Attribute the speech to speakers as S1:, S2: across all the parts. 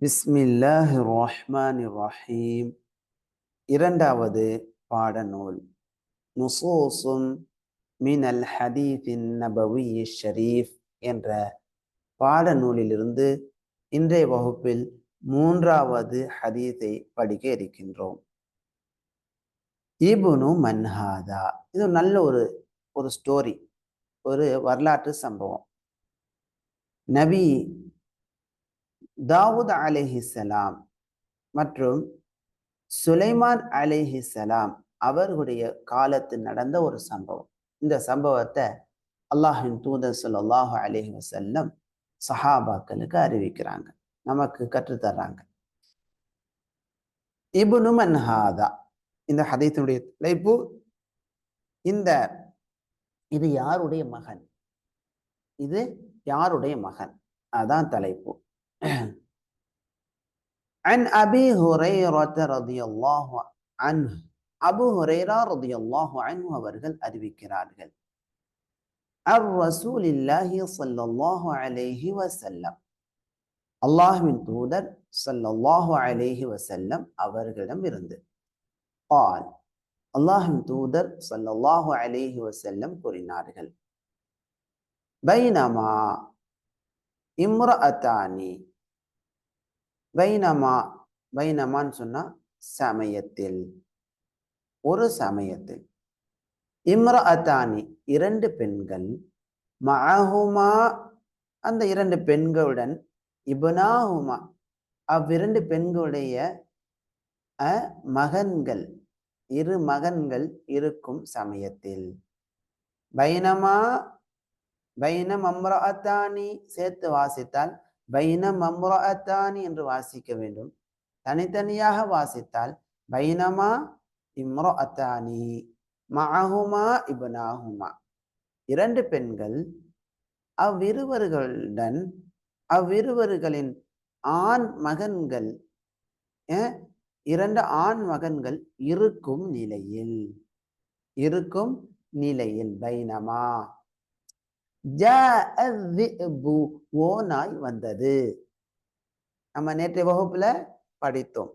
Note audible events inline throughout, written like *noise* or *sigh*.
S1: பிஸ்மில்லாஹி ரஹ்மான் ரஹீம் இரண்டாவது பாடநூல். நுசூசும் மினல் ஹதீஃபின் நபவி ஷரீஃப் என்ற பாடநூலிலிருந்து இன்றைய வகுப்பில் மூன்றாவது ஹதீஸை படிக்க இருக்கின்றோம். இபுனு மன்ஹாதா. இது நல்ல ஒரு ஒரு ஸ்டோரி ஒரு வரலாற்று சம்பவம். நபி தாவூத் அலைஹிசலாம் மற்றும் சுலைமான் அலைஹிசலாம் அவர்களுடைய காலத்தில் நடந்த ஒரு சம்பவம். இந்த சம்பவத்தை அல்லாஹின் தூதர் சொல்லாஹு அலஹி வசல்லம் சஹாபாக்களுக்கு அறிவிக்கிறாங்க. நமக்கு கற்றுத்தர்றாங்க. இபுனு மன்ஹாதா இந்த ஹதீத்தினுடைய தலைப்பு இந்த இது யாருடைய மகன்? இது யாருடைய மகன்? அதான் தலைப்பு. *clears throat* عن أبي هريرة رضي الله عنه அபு ஹுரைரா ரதியல்லாஹு அன்ஹு அவர்கள் அறிவிக்கிறார்கள் அர் ரசூலில்லாஹி ஸல்லல்லாஹு அலைஹி வஸல்லம் அல்லாஹ்வின் தூதர் ஸல்லல்லாஹு அலைஹி வஸல்லம் அவர்களிடம் இருந்து பால் அல்லாஹின் தூதர் ஸல்லல்லாஹு அலைஹி வஸல்லம் கூறினார்கள் பைனமா இம்ரஅத்தானி வைனமா பைனமான்னு சொன்னா சமயத்தில். ஒரு சமயத்தில். இம்ரஅத்தானி இரண்டு பெண்கள். மஹுமா அந்த இரண்டு பெண்களுடன் இபனாஹுமா. அவ்விரண்டு பெண்களுடைய மகன்கள். இரு மகன்கள் இருக்கும் சமயத்தில். பைனமா பைனம் அம்ரா அத்தானி சேர்த்து வாசித்தால் பைனம் அம்ரஅத்தானி என்று வாசிக்க வேண்டும். தனித்தனியாக வாசித்தால் பைனமா இம்ரஅத்தானி மஅஹுமா இபனாகுமா இரண்டு பெண்கள் அவ்விருவர்களுடன் அவ்விருவர்களின் ஆண் மகன்கள் இரண்டு ஆண் மகன்கள் இருக்கும் நிலையில் இருக்கும் நிலையில் பைனமா ஓ நாய் வந்தது. நம்ம நேற்றைய வகுப்புல படித்தோம்.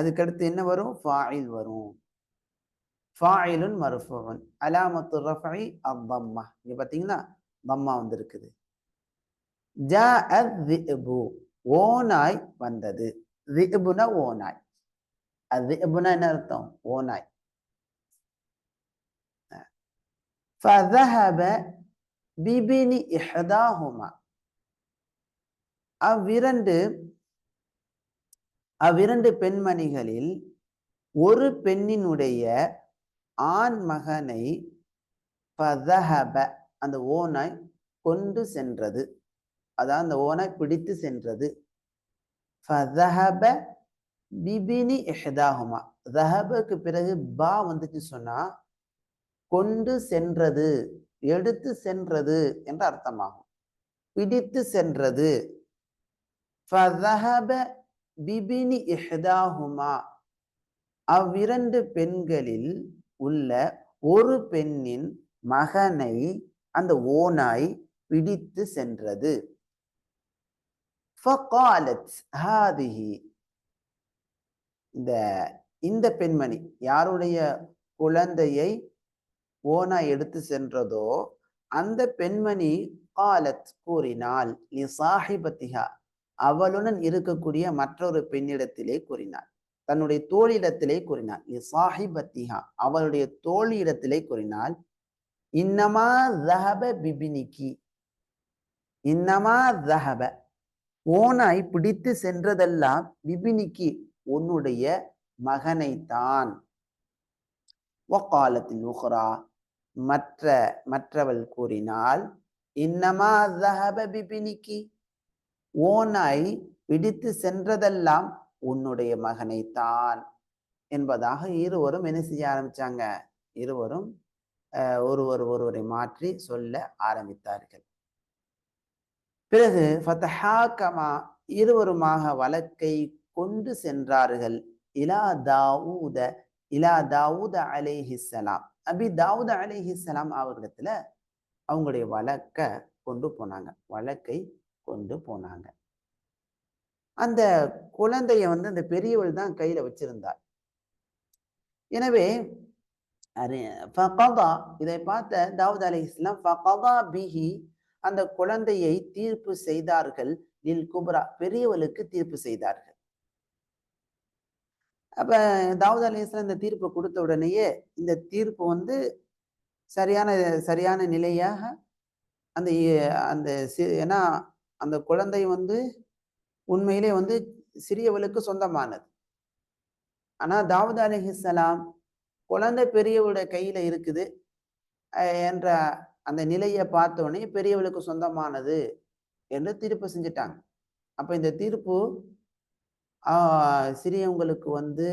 S1: அதுக்கடுத்து என்ன வரும்? ஃபாயில் வரும். ஃபாயிலுன் மருஃபுன். அலாமத்து ரஃபை அவ்வம்மா. இங்க பாத்தீங்களா பம்மா வந்திருக்குது. ஜா அத்ஹிபு ஓனாய் வந்தது. ரிபுனா நாய் அது என்ன அர்த்தம்? ஓனாய் ஃபதஹப பிபினி இஹதாஹுமா அவ்விரண்டு அவ்விரண்டு பெண்மணிகளில் ஒரு பெண்ணினுடைய ஆண் மகனை பதஹப அந்த ஓனாய் கொண்டு சென்றது. அதான் அந்த ஓனாய் பிடித்து சென்றது. ஃபதஹப பிபினி எஹதாகுமா தஹபுக்கு பிறகு பா வந்துச்சு சொன்னா கொண்டு சென்றது எடுத்து சென்றது என்று அர்த்தமாகும். பிடித்து சென்றது. பிபினி இஹ்தாஹுமா. அவ்விரண்டு பெண்களில் உள்ள ஒரு பெண்ணின் மகனை அந்த ஓனாய் பிடித்து சென்றது. இந்த இந்த பெண்மணி யாருடைய குழந்தையை ஓனா எடுத்து சென்றதோ அந்த பெண்மணி காலத் கூறினாள் லி சாஹிபத்திஹா. அவளுடன் இருக்கக்கூடிய மற்றொரு பெண்ணிடத்திலே கூறினாள். தன்னுடைய தோழிடத்திலே கூறினாள் சாஹிபத்திஹா. அவளுடைய தோழியிடத்திலே கூறினாள் இன்னமா ஜஹப பிபினிக்கி இன்னமா ஜஹப ஓனாய் பிடித்து சென்றதெல்லாம் பிபினிக்கு உன்னுடைய மகனைத்தான். ஒக்காலத்தில் உஹ்ரா. மற்ற மற்றவள் கூறினால் இன்னமா ஜஹப பிபினிக்கு? ஓனாய் பிடித்து சென்றதெல்லாம் உன்னுடைய மகனைத்தான். என்பதாக இருவரும் என்ன செய்ய ஆரம்பிச்சாங்க? இருவரும் ஒருவர் ஒருவரை மாற்றி சொல்ல ஆரம்பித்தார்கள். பிறகு ஃபத்தஹாக்கமா இருவருமாக வழக்கை கொண்டு சென்றார்கள். இலா தாவூத இலா தாவூத அலேஹிசலாம் அபி அலிஹி சலாம் அவர்களிடத்துல அவங்களுடைய வழக்க கொண்டு போனாங்க. வழக்கை கொண்டு போனாங்க. அந்த குழந்தைய வந்து அந்த பெரியவள் தான் கையில வச்சிருந்தார் எனவே இதை பார்த்த தாவூத் அலி இஸ்லாம் பிஹி அந்த குழந்தையை தீர்ப்பு செய்தார்கள். லில் குப்ரா பெரியவளுக்கு தீர்ப்பு செய்தார்கள். அப்போ தாவூத் அலிஸ்லாம் இந்த தீர்ப்பு கொடுத்த உடனேயே இந்த தீர்ப்பு வந்து சரியான சரியான நிலையாக அந்த அந்த ஏன்னா அந்த குழந்தை வந்து உண்மையிலே வந்து சிறியவளுக்கு சொந்தமானது. ஆனால் தாவூத் அலிஹிசலாம் குழந்தை பெரியவளுடைய கையில் இருக்குது என்ற அந்த நிலையை பார்த்தோடனே பெரியவளுக்கு சொந்தமானது என்று தீர்ப்பு செஞ்சிட்டாங்க. அப்போ இந்த தீர்ப்பு சிறியவங்களுக்கு வந்து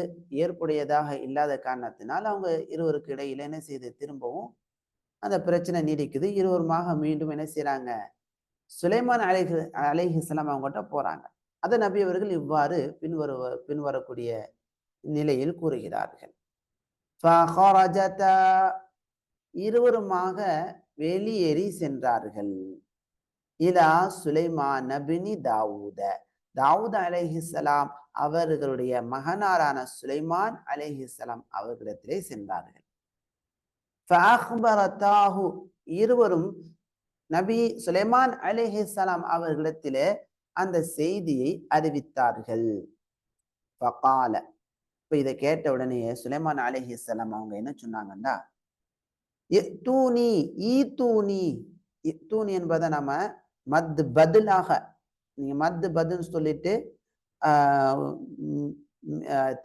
S1: ஏற்புடையதாக இல்லாத காரணத்தினால் அவங்க இருவருக்கு இடையில என்ன செய்து திரும்பவும் அந்த பிரச்சனை நீடிக்குது. இருவருமாக மீண்டும் என்ன செய்கிறாங்க சுலைமான் அலைஹி அலைஹிஸ்லாம் அவங்ககிட்ட போகிறாங்க அதை நபி அவர்கள் இவ்வாறு பின்வரு பின்வரக்கூடிய நிலையில் கூறுகிறார்கள். இருவருமாக வெளியேறி சென்றார்கள். இலா சுலைமான் நபினி தாவூத. தாவூத் அலைஹிசலாம் அவர்களுடைய மகனாரான சுலைமான் அலைஹிசலாம் அவர்களிடத்திலே சென்றார்கள். இருவரும் நபி சுலைமான் அலிஹிசலாம் அவர்களிடத்திலே அந்த செய்தியை அறிவித்தார்கள். ஃபகால. இப்ப இதை கேட்ட உடனே சுலைமான் அலிஹிசலாம் அவங்க என்ன சொன்னாங்கன்னா தூணி ஈ தூணி தூணி என்பதை நம்ம மத் பதிலாக நீங்க மத்து பதுன்னு சொல்லிட்டு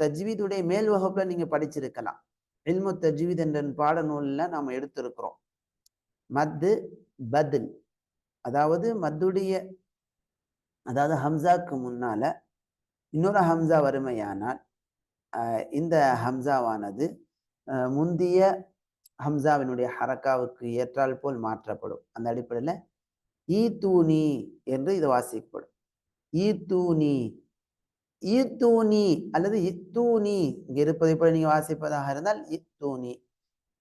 S1: தஜ்வீதுடைய மேல் வகுப்புல நீங்க படிச்சிருக்கலாம். இல்மு தஜ்வீத் என்ற பாடநூலில் நாம் எடுத்திருக்கிறோம். மத்து பதில். அதாவது மத்துடைய அதாவது ஹம்சாக்கு முன்னால இன்னொரு ஹம்சா வறுமையானால் இந்த ஹம்சாவானது முந்திய ஹம்சாவினுடைய ஹரக்காவுக்கு ஏற்றால் போல் மாற்றப்படும். அந்த அடிப்படையில் ஈ என்று இது வாசிக்கப்படும். ஈ ஈத்தூனி அல்லது இத்தூனி. இங்க இருப்பதை போல நீங்க வாசிப்பதாக இருந்தால் இத்தூனி.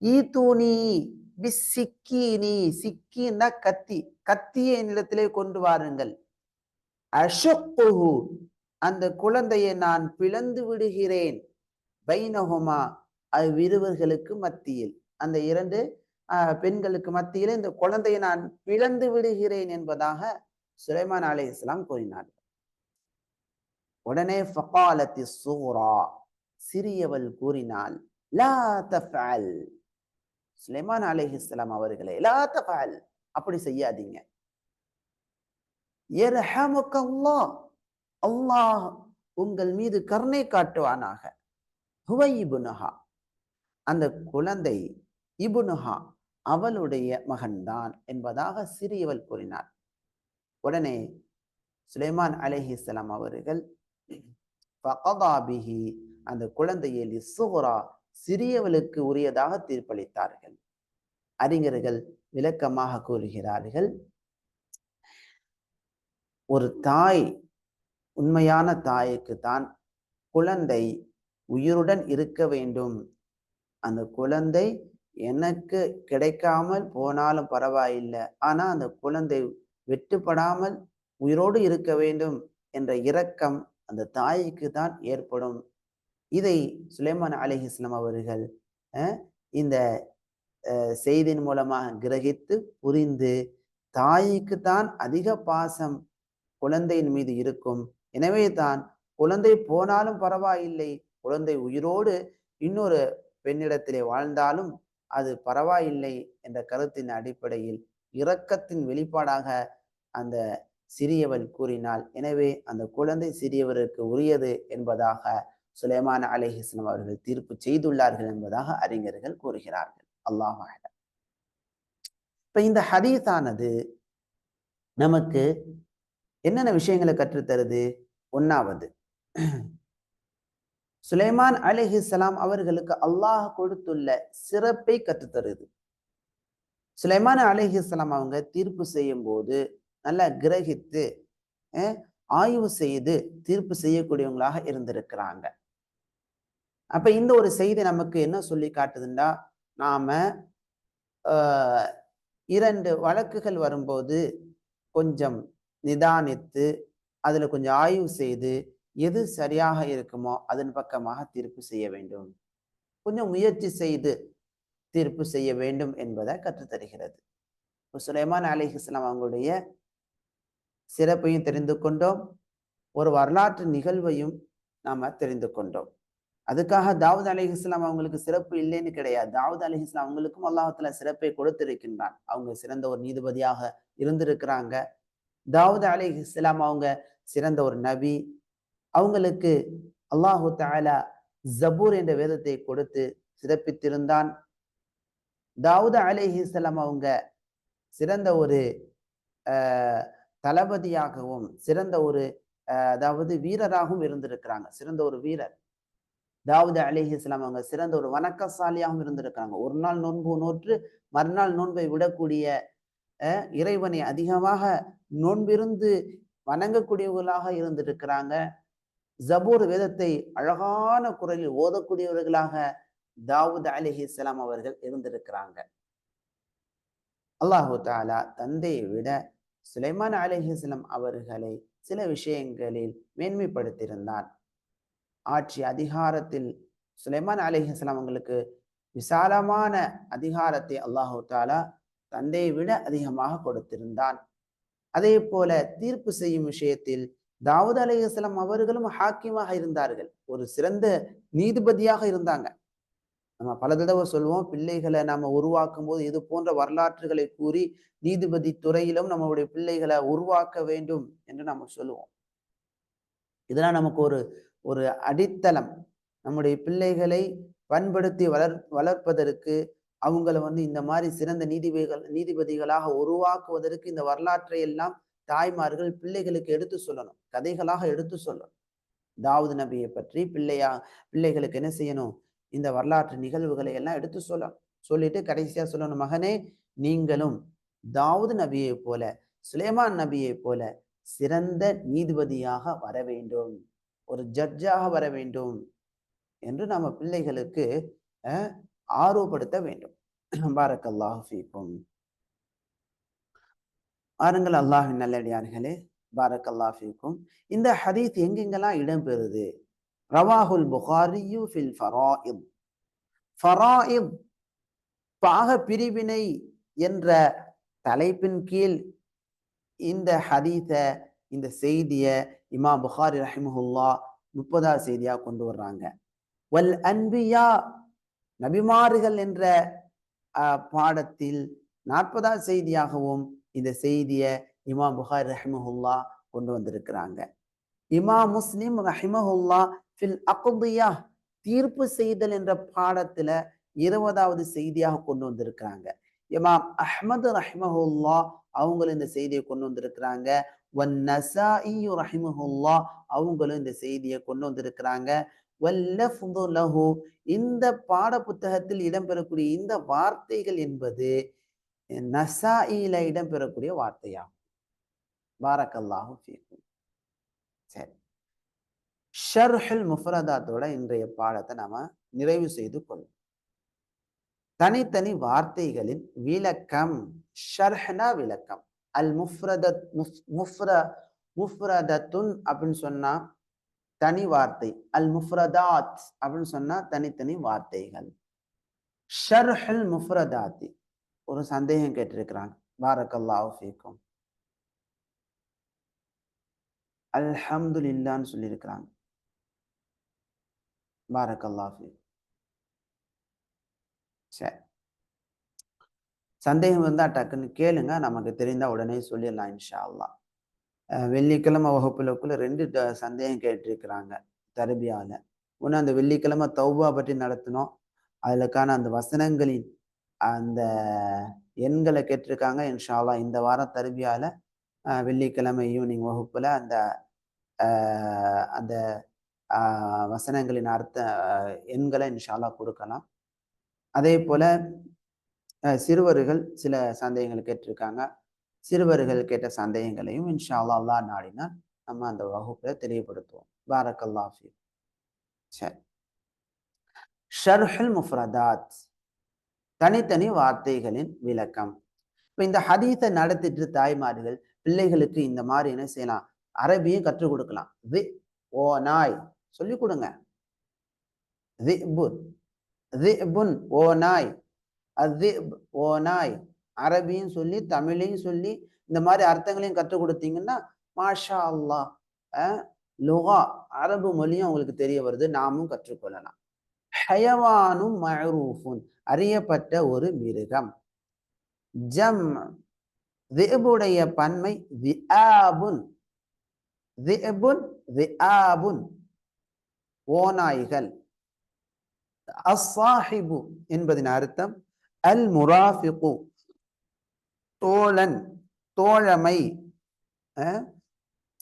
S1: ஈத்தூனி பிசிக்கீனி சிக்கின்னா கத்தி. கத்தியை என்னிடத்திலே கொண்டு வாருங்கள். அஷக்குஹு. அந்த குழந்தையை நான் பிளந்து விடுகிறேன். பைனஹுமா. அவ்விருவர்களுக்கு மத்தியில். அந்த இரண்டு பெண்களுக்கு மத்தியில் இந்த குழந்தையை நான் பிளந்து விடுகிறேன் என்பதாக சுலைமான் அலி இஸ்லாம் கூறினார். உடனே ஃபகாலத்தி சூரா சிறியவள் கூறினாள் லா தஃபால் சுலைமான் அலிஹிஸ்லாம் அவர்களே லா தஃபால் அப்படி செய்யாதீங்க. அல்லாஹ் உங்கள் மீது கருணை காட்டுவானாக. ஹுவை இபுனுஹா அந்த குழந்தை இபுனுஹா அவளுடைய மகன்தான் என்பதாக சிறியவள் கூறினார் உடனே சுலைமான் அலஹிஸ்லாம் அவர்கள் அந்த குழந்தையை லிசுகுரா சிறியவளுக்கு உரியதாக தீர்ப்பளித்தார்கள். அறிஞர்கள் விளக்கமாக கூறுகிறார்கள் ஒரு தாய் உண்மையான தாய்க்கு தான் குழந்தை உயிருடன் இருக்க வேண்டும். அந்த குழந்தை எனக்கு கிடைக்காமல் போனாலும் பரவாயில்லை. ஆனா அந்த குழந்தை வெட்டுப்படாமல் உயிரோடு இருக்க வேண்டும் என்ற இரக்கம் அந்த தாய்க்கு தான் ஏற்படும். இதை சுலைமான் அலிஹிஸ்லாம் அவர்கள் இந்த செய்தியின் மூலமாக கிரகித்து புரிந்து தாய்க்கு தான் அதிக பாசம் குழந்தையின் மீது இருக்கும். எனவே தான் குழந்தை போனாலும் பரவாயில்லை குழந்தை உயிரோடு இன்னொரு பெண்ணிடத்திலே வாழ்ந்தாலும் அது பரவாயில்லை என்ற கருத்தின் அடிப்படையில் இரக்கத்தின் வெளிப்பாடாக அந்த சிறியவன் கூறினாள். எனவே அந்த குழந்தை சிறியவருக்கு உரியது என்பதாக சுலைமான அலிஹிஸ்லாம் அவர்கள் தீர்ப்பு செய்துள்ளார்கள் என்பதாக அறிஞர்கள் கூறுகிறார்கள். அல்லாஹ் இப்ப இந்த ஹதீஸானது நமக்கு என்னென்ன விஷயங்களை கற்றுத்தருது? ஒன்னாவது சுலைமான் அலிஹிஸ்லாம் அவர்களுக்கு அல்லாஹ் கொடுத்துள்ள சிறப்பை கற்றுத்தருது. சுலைமான் அலிஹிஸ்லாம் அவங்க தீர்ப்பு செய்யும் போது நல்லா கிரகித்து ஆய்வு செய்து தீர்ப்பு செய்யக்கூடியவங்களாக இருந்திருக்கிறாங்க. அப்ப இந்த ஒரு செய்தி நமக்கு என்ன சொல்லி காட்டுதுன்னா நாம இரண்டு வழக்குகள் வரும்போது கொஞ்சம் நிதானித்து அதில் கொஞ்சம் ஆய்வு செய்து எது சரியாக இருக்குமோ அதன் பக்கமாக தீர்ப்பு செய்ய வேண்டும். கொஞ்சம் முயற்சி செய்து தீர்ப்பு செய்ய வேண்டும் என்பதை கற்றுத்தருகிறது. இப்போ சுலைமான் அலிஹிஸ்லாம் அவங்களுடைய சிறப்பையும் தெரிந்து கொண்டோம். ஒரு வரலாற்று நிகழ்வையும் நாம தெரிந்து கொண்டோம். அதுக்காக தாவூத் அலி இஸ்லாம் அவங்களுக்கு சிறப்பு இல்லைன்னு கிடையாது. தாவூத் அலி இஸ்லாம் அவங்களுக்கும் அல்லாஹத்துல சிறப்பை கொடுத்திருக்கின்றான். அவங்க சிறந்த ஒரு நீதிபதியாக இருந்திருக்கிறாங்க. தாவூத் அலி இஸ்லாம் அவங்க சிறந்த ஒரு நபி அவங்களுக்கு அல்லாஹு தாலா ஜபூர் என்ற வேதத்தை கொடுத்து சிறப்பித்திருந்தான். தாவூத அலேஹிஸ்லாம் அவங்க சிறந்த ஒரு தளபதியாகவும் சிறந்த ஒரு அதாவது வீரராகவும் இருந்திருக்கிறாங்க. சிறந்த ஒரு வீரர். தாவூத் அலிஹி இஸ்லாம் அவங்க சிறந்த ஒரு வணக்கசாலியாகவும் இருந்திருக்கிறாங்க. ஒரு நாள் நோன்பு நோற்று மறுநாள் நோன்பை விடக்கூடிய இறைவனை அதிகமாக நோன்பிருந்து வணங்கக்கூடியவர்களாக இருந்திருக்கிறாங்க. ஜபூர் வேதத்தை அழகான குரலில் ஓதக்கூடியவர்களாக தாவூத் அலிஹி இஸ்லாம் அவர்கள் இருந்திருக்கிறாங்க. அல்லாஹு தாலா தந்தையை விட சுலைமான் அலிஹிஸ்லாம் அவர்களை சில விஷயங்களில் மேன்மைப்படுத்தியிருந்தார் ஆட்சி அதிகாரத்தில் சுலைமான் அலிஹிஸ்லாம் அவங்களுக்கு விசாலமான அதிகாரத்தை அல்லாஹு தாலா தந்தையை விட அதிகமாக கொடுத்திருந்தான். அதே போல தீர்ப்பு செய்யும் விஷயத்தில் தாவூத் அலிஹிஸ்லாம் அவர்களும் ஹாக்கிமாக இருந்தார்கள். ஒரு சிறந்த நீதிபதியாக இருந்தாங்க. நம்ம பல தடவை சொல்லுவோம் பிள்ளைகளை நாம உருவாக்கும் போது இது போன்ற வரலாற்றுகளை கூறி நீதிபதி துறையிலும் நம்மளுடைய பிள்ளைகளை உருவாக்க வேண்டும் என்று நம்ம சொல்லுவோம். இதெல்லாம் நமக்கு ஒரு ஒரு அடித்தளம். நம்முடைய பிள்ளைகளை பண்படுத்தி வளர் வளர்ப்பதற்கு அவங்கள வந்து இந்த மாதிரி சிறந்த நீதிபதிகள் நீதிபதிகளாக உருவாக்குவதற்கு இந்த வரலாற்றை எல்லாம் தாய்மார்கள் பிள்ளைகளுக்கு எடுத்து சொல்லணும். கதைகளாக எடுத்து சொல்லணும். தாவூது நபியை பற்றி பிள்ளையா பிள்ளைகளுக்கு என்ன செய்யணும்? இந்த வரலாற்று நிகழ்வுகளை எல்லாம் எடுத்து சொல்லணும். சொல்லிட்டு கடைசியா சொல்லணும் மகனே நீங்களும் தாவூது நபியை போல சுலேமான் நபியை போல சிறந்த நீதிபதியாக வர வேண்டும். ஒரு ஜட்ஜாக வர வேண்டும் என்று நம்ம பிள்ளைகளுக்கு ஆர்வப்படுத்த வேண்டும். பாரக் ஃபீக்கும். ஆறுங்கள் அல்லாஹின் நல்லடியார்களே பாரக் அல்லாஃபிக்கும் இந்த ஹதீஸ் எங்கெங்கெல்லாம் இடம்பெறுது? ரவாஹுல் புகாரியு ஃபில் ஃபராயிம் ஃபராயித் பாக பிரிவினை என்ற தலைப்பின் கீழ் இந்த ஹதீஸ இந்த செய்தியை இமா புகாரி ரஹிமஹுல்லா முப்பதாவது செய்தியா கொண்டு வர்றாங்க. வல் அன்பியா நபிமாறுகள் என்ற பாடத்தில் நாற்பதாவது செய்தியாகவும் இந்த செய்திய இமா புகாரி ரஹிமஹுல்லா கொண்டு வந்திருக்கிறாங்க. இமா முஸ்லிம் ரஹிமஹுல்லா ஃபில் அகுதியா தீர்ப்பு செய்தல் என்ற பாடத்துல இருபதாவது செய்தியாக கொண்டு வந்திருக்கிறாங்க. இமாம் அஹ்மது ரஹிமஹுல்லா அவங்களும் இந்த செய்தியை கொண்டு வந்திருக்கிறாங்க. ரஹிமஹுல்லா அவங்களும் இந்த செய்தியை கொண்டு வந்திருக்கிறாங்க. லஹு இந்த பாட புத்தகத்தில் இடம்பெறக்கூடிய இந்த வார்த்தைகள் என்பது நசாயில இடம்பெறக்கூடிய வார்த்தையாகும். பாரக்கல்லாஹு ஃபீக்கும். சரி. ஷர்ஹுல் முஃபரதாத்தோட இன்றைய பாடத்தை நாம நிறைவு செய்து கொள்ளும் தனித்தனி வார்த்தைகளின் விளக்கம் ஷர்ஹனா விளக்கம். அல் முஃப்ரதத் முஃப்ர முஃப்ரதத்துன் அப்படின்னு சொன்னா தனி வார்த்தை. அல் முஃப்ரதாத் அப்படின்னு சொன்னா தனித்தனி வார்த்தைகள். ஷர்ஹல் முஃப்ரதாத்தி. ஒரு சந்தேகம் கேட்டிருக்கிறாங்க. பாரக்கல்லா ஃபீக்கும். அல்ஹம்துலில்லான்னு சொல்லியிருக்கிறாங்க. பாரக்கல்லா ஃபீக்கும் சரி சந்தேகம் இருந்தால் டக்குன்னு கேளுங்க. நமக்கு தெரிந்தால் உடனே சொல்லிடலாம் இன்ஷா அல்லா வெள்ளிக்கிழமை வகுப்புலக்குள்ள ரெண்டு சந்தேகம் கேட்டிருக்கிறாங்க தரபியால. ஒன்று அந்த வெள்ளிக்கிழமை தௌபா பற்றி நடத்தினோம். அதுலக்கான அந்த வசனங்களின் அந்த எண்களை கேட்டிருக்காங்க. இன்ஷால்லா இந்த வாரம் தருவியால வெள்ளிக்கிழமை ஈவினிங் வகுப்புல அந்த அந்த வசனங்களின் அர்த்த எண்களை இன்ஷால்லா கொடுக்கலாம். அதே போல சிறுவர்கள் சில சந்தேகங்கள் கேட்டிருக்காங்க. சிறுவர்கள் கேட்ட சந்தேகங்களையும் இன்ஷா அல்லா அல்லா நாடினா நம்ம அந்த வகுப்புல தெரியப்படுத்துவோம் பாரக்கல்லாஃபி சரி. ஷர்ஹுல் முஃப்ரதாத். தனித்தனி வார்த்தைகளின் விளக்கம். இப்போ இந்த ஹதீஸை நடத்திட்டு தாய்மார்கள் பிள்ளைகளுக்கு இந்த மாதிரி என்ன செய்யலாம்? அரபியும் கற்றுக் கொடுக்கலாம். தி ஓ நாய். சொல்லிக் கொடுங்க. திபுன் திபுன் ஓ நாய். அத்திப் ஓ நாய். அரபியும் சொல்லி தமிழையும் சொல்லி இந்த மாதிரி அர்த்தங்களையும் கற்றுக் கொடுத்தீங்கன்னா மாஷா அல்லா லுகா அரபு மொழியும் அவங்களுக்கு தெரிய வருது. நாமும் கற்றுக்கொள்ளலாம். ஹயவானும் மழரூஃபுன் அறியப்பட்ட ஒரு மிருகம். ஜம் திபுடைய பன்மை திஆபுன் திபுன் திஆபுன் ஓநாய்கள். அஸ்ஸாஹிபு என்பதின் அர்த்தம் அல் முராஃபிகு தோழன் தோழமை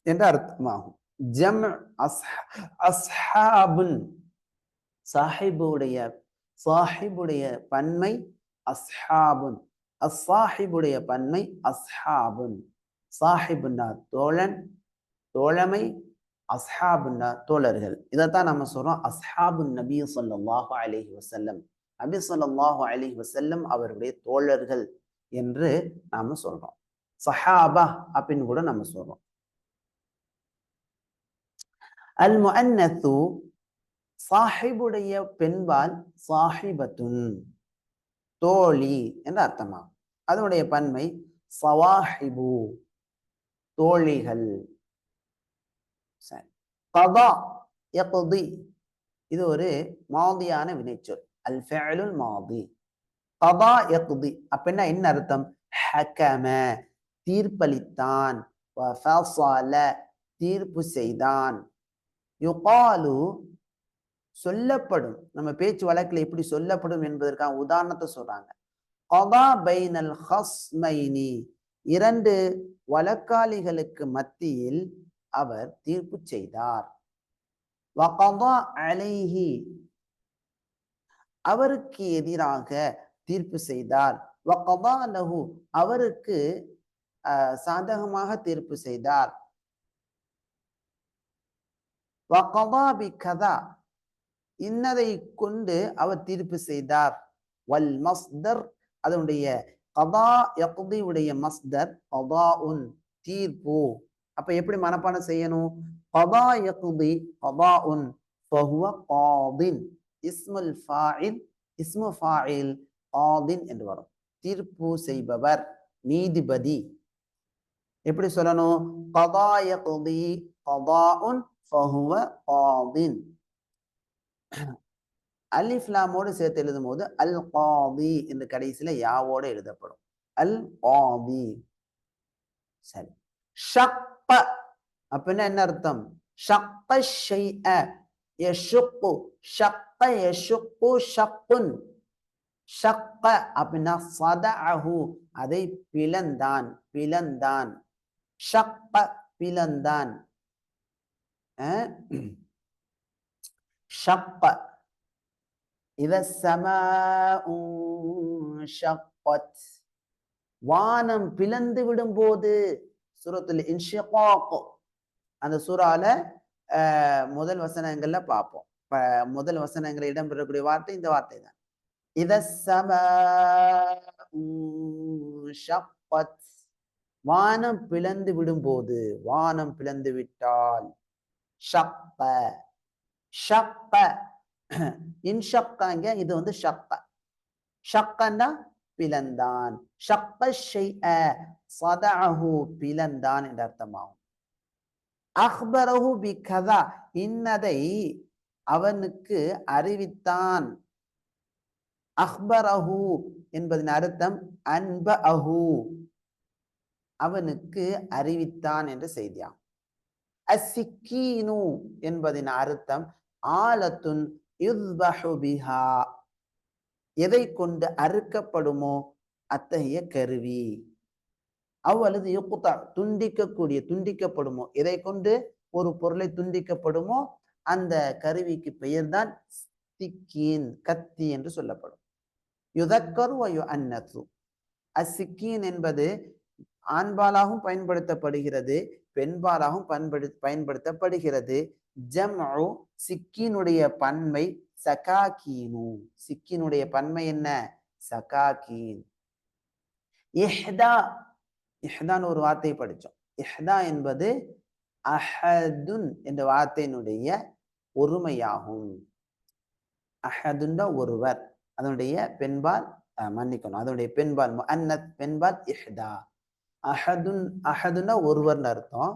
S1: என்ற அர்த்தமாகும். ஜம் அஸ்ஹாபுன். சாஹிபுடைய சாஹிபுடைய பன்மை அஸ்ஹாபுன். அஸ்ஸாஹிபுடைய பன்மை அஸ்ஹாபுன். சாஹிபுன்னா தோழன் தோழமை அஸ்ஹாபுன்னா தோழர்கள். இதைத்தான் நம்ம சொல்றோம் அஸ்ஹாபுன் நபி சொல்லாஹு அலிஹி வசல்லம் நபி சொல்லாஹு அலிஹி வசல்லம் அவருடைய தோழர்கள் என்று நாம சொல்றோம். சஹாபா அப்படின்னு கூட நம்ம சொல்றோம். அல் முஅன்னத்து சாஹிபுடைய பெண்பால் சாஹிபத்துன் தோழி என்று அர்த்தமாகும். அதனுடைய பன்மை சவாஹிபு தோழிகள். சரி. கதா யக்தி. இது ஒரு மாதியான வினைச்சொல். அல் ஃபேலுல் மாதி. கதா யக்தி. அப்படின்னா என்ன அர்த்தம்? ஹக்கம தீர்ப்பளித்தான். தீர்ப்பு செய்தான். யுகாலு சொல்லப்படும். நம்ம பேச்சு வழக்கில் எப்படி சொல்லப்படும் என்பதற்கான உதாரணத்தை சொல்றாங்க. பைனல் ஹஸ்மைனி. இரண்டு வழக்காளிகளுக்கு மத்தியில் அவர் தீர்ப்பு செய்தார். அலைஹி. அவருக்கு எதிராக தீர்ப்பு செய்தார். லஹு. அவருக்கு சாதகமாக தீர்ப்பு செய்தார். வகதா இன்னதை கொண்டு அவர் தீர்ப்பு செய்தார். வல் மஸ்தர் அதனுடைய கதா யகுதியுடைய உடைய மஸ்தர் கதா உன் தீர்ப்பு. அப்ப எப்படி மனப்பாடம் செய்யணும்? கதா யகுதி கதா உன் ஃபஹுவ காதின். இஸ்முல் ஃபாயில் இஸ்மு ஃபாயில் காதின் என்று வரும். தீர்ப்பு செய்பவர் நீதிபதி. எப்படி சொல்லணும்? கதா யகுதி கதா உன் ஃபஹுவ காதின். *clears throat* அலிஃப்லாமோடு சேர்த்து எழுதும் போது அல் காவி என்று கடைசியில யாவோடு எழுதப்படும். அல் காவி சரி. ஷப்ப அப்படின்னா என்ன அர்த்தம்? ஷப்ப ஷைஅ. யஷுக்கு. ஷப்ப யஷுக்கு ஷப்புன் ஷப்ப அப்படின்னா சதஅஹு. அதை பிளந்தான். பிளந்தான். ஷப்ப பிளந்தான். ஷப்ப. இத ஷப்பத். வானம் பிளந்து விடும் போது சூரத்துல இன்ஷிகாக். அந்த சூறால முதல் வசனங்கள்ல பார்ப்போம் முதல் வசனங்கள் இடம்பெறக்கூடிய வார்த்தை இந்த வார்த்தை தான். இத ஷப்பத். வானம் பிளந்து விடும்போது வானம் பிளந்து விட்டால் ஷப்ப. ஷப்ப இன்ஷக்காங்க இது வந்து ஷக்க. ஷக்கன்னா பிளந்தான். ஷக்க ஷைஅ சதஹு பிளந்தான் என்ற அர்த்தமாகும். அஹ்பரஹு பி கதா இன்னதை அவனுக்கு அறிவித்தான். அஹ்பரஹு என்பதன் அர்த்தம் அன்ப அஹு அவனுக்கு அறிவித்தான் என்று செய்தியாகும். அசிக்கீனு என்பதின் அர்த்தம் ஆலத்துன் பிஹா. எதை கொண்டு அறுக்கப்படுமோ அத்தகைய கருவி. அவ்வளது யுக்குத்தா துண்டிக்கக்கூடிய துண்டிக்கப்படுமோ எதை கொண்டு ஒரு பொருளை துண்டிக்கப்படுமோ அந்த கருவிக்கு பெயர்தான் சிக்கீன் கத்தி என்று சொல்லப்படும். யுதக்கரு அன்னத்து அசிக்கீன் என்பது ஆண்பாலாகவும் பயன்படுத்தப்படுகிறது பெண்பாலாகவும் பயன்படு பயன்படுத்தப்படுகிறது. ஜம்உ சிக்கினுடைய பன்மை சகாக்கீனு சிக்கினுடைய பன்மை என்ன? சகாக்கீன் இஹ்தா இஹ்தான் ஒரு வார்த்தை படிச்சோம். இஹ்தா என்பது அஹதுன் என்ற வார்த்தையினுடைய ஒருமையாகும். அஹதுண்டா ஒருவர். அதனுடைய பெண்பால் மன்னிக்கணும். அதனுடைய பெண்பால் அன்னத் பெண்பால் இஹ்தா. அஹதுன் அஹதுன்னா ஒருவர்னு அர்த்தம்.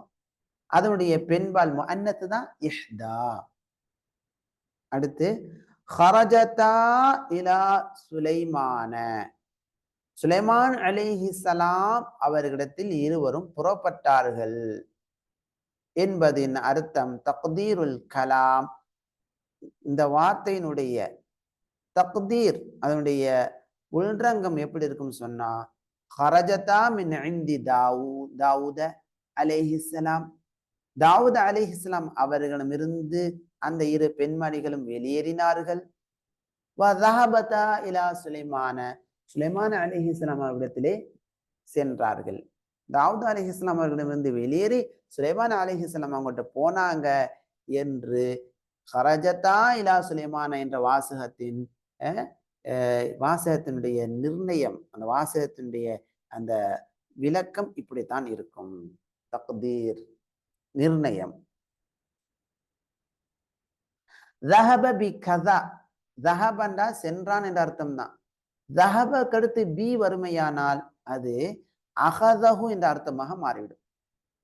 S1: அதனுடைய பெண்பால் அன்னத்து தான் இஹ்தா. அடுத்து ஹரஜதா இலா சுலைமான. சுலைமான் அலிஹி சலாம் அவர்களிடத்தில் இருவரும் புறப்பட்டார்கள் என்பதின் அர்த்தம் தக்தீருல் கலாம். இந்த வார்த்தையினுடைய தக்தீர் அதனுடைய உள்ரங்கம் எப்படி இருக்கும்னு சொன்னா ஹரஜதா மின் ஐந்தி தாவூ தாவூத அலேஹிஸ்லாம் தாவூத் அலிஹிஸ்லாம் அவர்களிடமிருந்து அந்த இரு பெண்மணிகளும் வெளியேறினார்கள். இலா சுலைமான சுலைமான அலிஹிஸ்லாம் அவர்களிடத்திலே சென்றார்கள். தாவூத் அலிஹிஸ்லாம் அவர்களிடமிருந்து வெளியேறி சுலைமான் அலிஹிஸ்லாம் அவங்கள்ட்ட போனாங்க என்று ஹரஜதா இலா சுலைமான என்ற வாசகத்தின் வாசகத்தினுடைய நிர்ணயம் அந்த வாசகத்தினுடைய அந்த விளக்கம் இப்படித்தான் இருக்கும். தக்தீர். நிர்ணயம். தஹப பி கதா. தஹபண்டா சென்றான் என்ற அர்த்தம் தான் ரஹபக்கு அடுத்து பி வறுமையானால் அது அகதகு என்ற அர்த்தமாக மாறிவிடும்.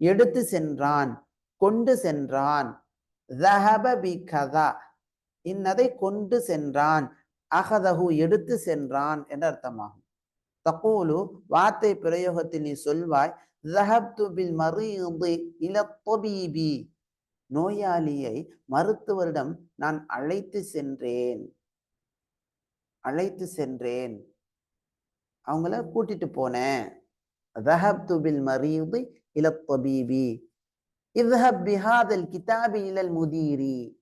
S1: எடுத்து சென்றான் கொண்டு சென்றான். தஹப பி கதா. இன்னதை கொண்டு சென்றான் அகதகு எடுத்து சென்றான் என்ற அர்த்தமாகும். தகூலு வார்த்தை பிரயோகத்தில் நீ சொல்வாய் பில் மருந்து இல தொபீபி நோயாளியை மருத்துவரிடம் நான் அழைத்து சென்றேன். அழைத்து சென்றேன். அவங்கள கூட்டிட்டு போனேன். ரஹப்து பில் மரீது இல தொபீபி இத்ஹப் பிஹாதல் கிதாபி இலல் முதீரி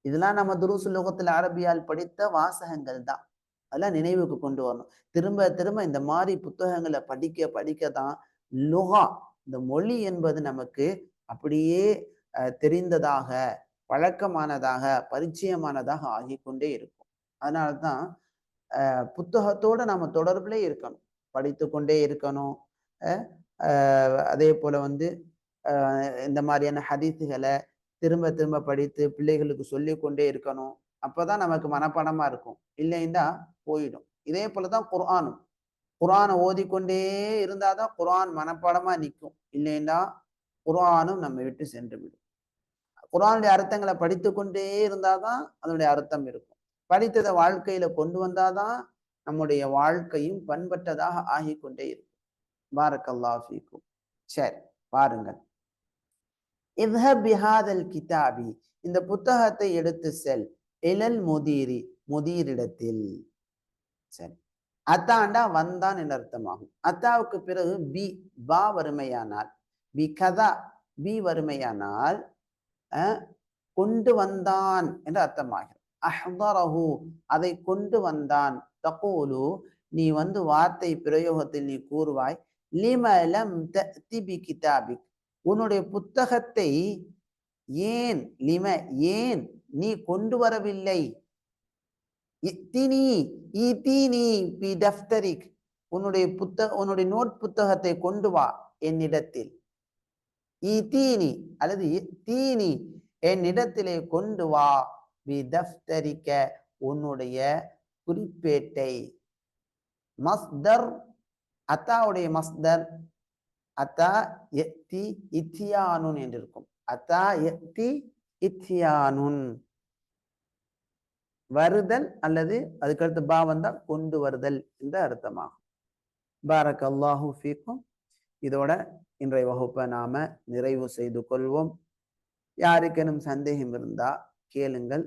S1: இதெல்லாம் நம்ம துருசு லோகத்தில் அரபியால் படித்த வாசகங்கள் தான். அதெல்லாம் நினைவுக்கு கொண்டு வரணும். திரும்ப திரும்ப இந்த மாதிரி புத்தகங்களை படிக்க படிக்க தான் லுகா இந்த மொழி என்பது நமக்கு அப்படியே தெரிந்ததாக பழக்கமானதாக பரிச்சயமானதாக ஆகிக்கொண்டே இருக்கும். அதனால தான் புத்தகத்தோட நம்ம தொடர்பில் இருக்கணும். படித்து கொண்டே இருக்கணும் அதே போல் வந்து இந்த மாதிரியான ஹதீஸுகளை திரும்ப திரும்ப படித்து பிள்ளைகளுக்கு சொல்லி கொண்டே இருக்கணும். அப்பதான் நமக்கு மனப்பாடமாக இருக்கும். இல்லைன்னா போயிடும். இதே போல தான் குர்ஆனும். குரானை ஓதிக்கொண்டே இருந்தாதான் குரான் மனப்பாடமா நிற்கும். இல்லைன்னா குரானும் நம்ம விட்டு சென்று விடும் குரானுடைய அர்த்தங்களை படித்து கொண்டே இருந்தாதான் அதனுடைய அர்த்தம் இருக்கும். படித்ததை வாழ்க்கையில கொண்டு வந்தாதான் நம்முடைய வாழ்க்கையும் பண்பட்டதாக ஆகி கொண்டே இருக்கும் பாரக்கல்லாஃபிக்கும் சரி பாருங்கள். பிஹாதல் கிதாபி இந்த புத்தகத்தை எடுத்து செல். இளல் முதிரி முதிரிடத்தில். சரி. அத்தாண்டா வந்தான் என்று அர்த்தமாகும். அத்தாவுக்கு பிறகு பி பா வறுமையானால் பி கதா பி வறுமையானால் கொண்டு வந்தான் என்று அர்த்தமாகிறது. அஹ்தரஹு அதை கொண்டு வந்தான். தகூலு நீ வந்து வார்த்தை பிரயோகத்தில் நீ கூறுவாய் லிமலம் பி கிதாபிக். உன்னுடைய புத்தகத்தை ஏன் லிம ஏன் நீ கொண்டு வரவில்லை? இத்தினி இத்தினி பி டஃப்தரிக் உன்னுடைய புத்தக உன்னுடைய நோட் புத்தகத்தை கொண்டு வா என்னிடத்தில். இத்தீனி அல்லது தீனி என்னிடத்திலே கொண்டு வா பி தஃப்தரிக்க உன்னுடைய குறிப்பேட்டை. மஸ்தர் அத்தாவுடைய மஸ்தர். அத்தா எத்தி இத்தியானுன் என்று இருக்கும் அத்தா எத்தி இத்தியானுன். வருதல் அல்லது அதுக்கடுத்து பா வந்தா கொண்டு வருதல் என்ற அர்த்தமாகும். பாரக் அல்லாஹு ஃபீக்கும். இதோட இன்றைய வகுப்பை நாம நிறைவு செய்து கொள்வோம். யாருக்கேனும் சந்தேகம் இருந்தா கேளுங்கள்.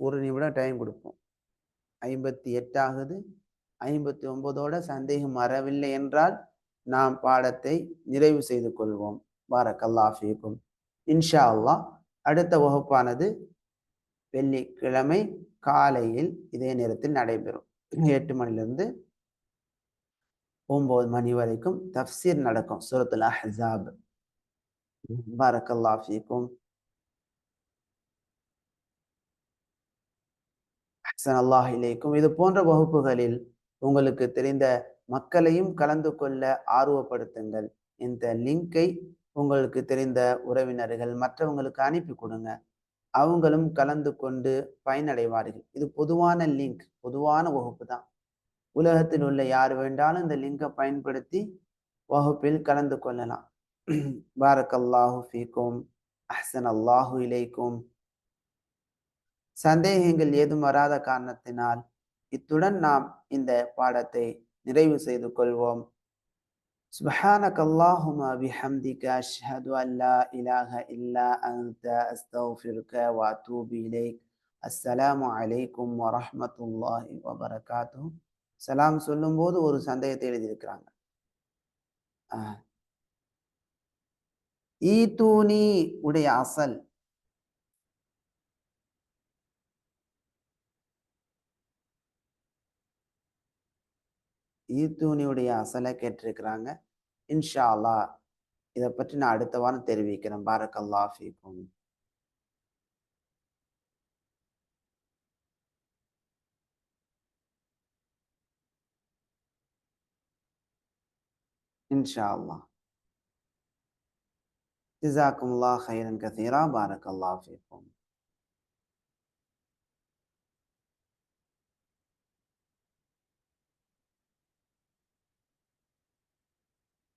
S1: ஒரு நிமிடம் டைம் கொடுப்போம். ஐம்பத்தி எட்டாகுது ஐம்பத்தி ஒன்பதோட சந்தேகம் வரவில்லை என்றால் நாம் பாடத்தை நிறைவு செய்து கொள்வோம். பாரக் அல்லாஃபீக்கும் இன்ஷா அல்லாஹ் அடுத்த வகுப்பானது வெள்ளிக்கிழமை காலையில் இதே நேரத்தில் நடைபெறும். எட்டு மணிலிருந்து ஒன்பது மணி வரைக்கும் தப்சீர் நடக்கும். சூரத்துல் அஹாப் பாரக்கல்லா ஃபீக்கும். அல்லாஹ் இலைக்கும். இது போன்ற வகுப்புகளில் உங்களுக்கு தெரிந்த மக்களையும் கலந்து கொள்ள ஆர்வப்படுத்துங்கள். இந்த லிங்கை உங்களுக்கு தெரிந்த உறவினர்கள் மற்றவங்களுக்கு அனுப்பி கொடுங்க. அவங்களும் கலந்து கொண்டு பயனடைவார்கள். இது பொதுவான லிங்க் பொதுவான வகுப்பு தான். உலகத்தில் உள்ள யார் வேண்டாலும் இந்த லிங்கை பயன்படுத்தி வகுப்பில் கலந்து கொள்ளலாம். பாரக் அல்லாஹு ஃபீக்கும் அஹசன் அல்லாஹு இலைக்கும். சந்தேகங்கள் ஏதும் வராத காரணத்தினால் இத்துடன் நாம் இந்த பாடத்தை நிறைவு செய்து கொள்வோம். سبحانك اللهم بحمدك أشهد أن لا إله إلا أنت أستغفرك وأتوب إليك السلام عليكم ورحمة الله وبركاته சலாம் சொல்லும்போது ஒரு சந்தேகத்தை எழுதியிருக்கிறாங்க ஈத்தூனி உடைய அசல் ஈத்தூனியுடைய அசலை கேட்டிருக்கிறாங்க. இன்ஷா அல்லா இதை பற்றி நான் அடுத்த வாரம் தெரிவிக்கிறேன். பாரக்கல்லா ஃபீக்கும். இன்ஷா அல்லா ஜிசாக்கும்லா ஹைரன் கசீரா. பாரக்கல்லா ஃபீக்கும்.